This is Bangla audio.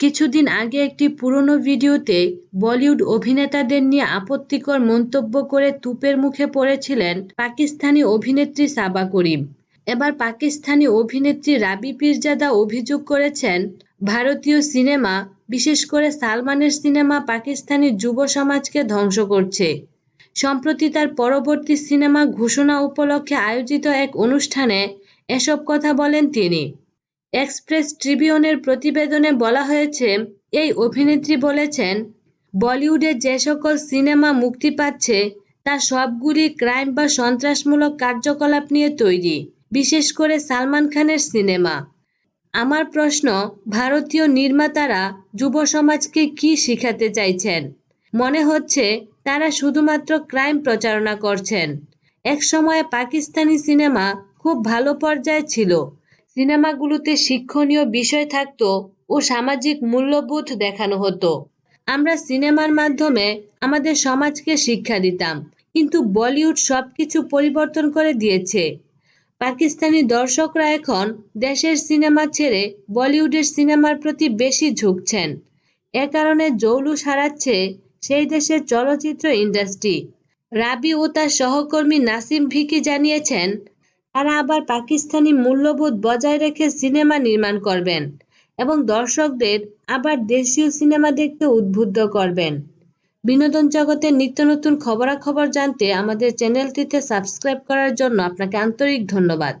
কিছুদিন আগে একটি পুরনো ভিডিওতে বলিউড অভিনেতাদের নিয়ে আপত্তিকর মন্তব্য করে তুপের মুখে পড়েছিলেন পাকিস্তানি অভিনেত্রী সাবা করিম। এবার পাকিস্তানি অভিনেত্রী রাবি পীরজাদা অভিযোগ করেছেন, ভারতীয় সিনেমা, বিশেষ করে সালমানের সিনেমা পাকিস্তানি যুব সমাজকে ধ্বংস করছে। সম্প্রতি তার পরবর্তী সিনেমা ঘোষণা উপলক্ষে আয়োজিত এক অনুষ্ঠানে এসব কথা বলেন তিনি। এক্সপ্রেস ট্রিবিউনের প্রতিবেদনে বলা হয়েছে, এই অভিনেত্রী বলেছেন, বলিউডে যে সকল সিনেমা মুক্তি পাচ্ছে, তা সবগুলি ক্রাইম বা সন্ত্রাসমূলক কার্যকলাপ নিয়ে তৈরি, বিশেষ করে সালমান খানের সিনেমা। আমার প্রশ্ন, ভারতীয় নির্মাতারা যুব সমাজকে কি শিখাতে চাইছেন? মনে হচ্ছে, তারা শুধুমাত্র ক্রাইম প্রচারণা করছেন। এক সময়ে পাকিস্তানি সিনেমা খুব ভালো পর্যায়ে ছিল সিনেমাগুলোতে শিক্ষণীয় বিষয় থাকতো ও সামাজিক মূল্যবোধ দেখানো হতো। আমরা সিনেমার মাধ্যমে আমাদের সমাজকে শিক্ষা দিতাম, কিন্তু বলিউড সবকিছু পরিবর্তন করে দিয়েছে। পাকিস্তানি দর্শকরা এখন দেশের সিনেমা ছেড়ে বলিউডের সিনেমার প্রতি বেশি ঝুঁকছেন। এ কারণে জৌলুস হারাচ্ছে সেই দেশের চলচ্চিত্র ইন্ডাস্ট্রি। রাবি ও তার সহকর্মী নাসিম ভিকি জানিয়েছেন তারা আবার পাকিস্তানি মূল্যবোধ বজায় রেখে সিনেমা নির্মাণ করবেন এবং দর্শকদের আবার দেশীয় সিনেমা দেখতে উদ্বুদ্ধ করবেন। বিনোদন জগতের নিত্য নতুন খবরাখবর জানতে আমাদের চ্যানেলটিতে সাবস্ক্রাইব করার জন্য আপনাকে আন্তরিক ধন্যবাদ।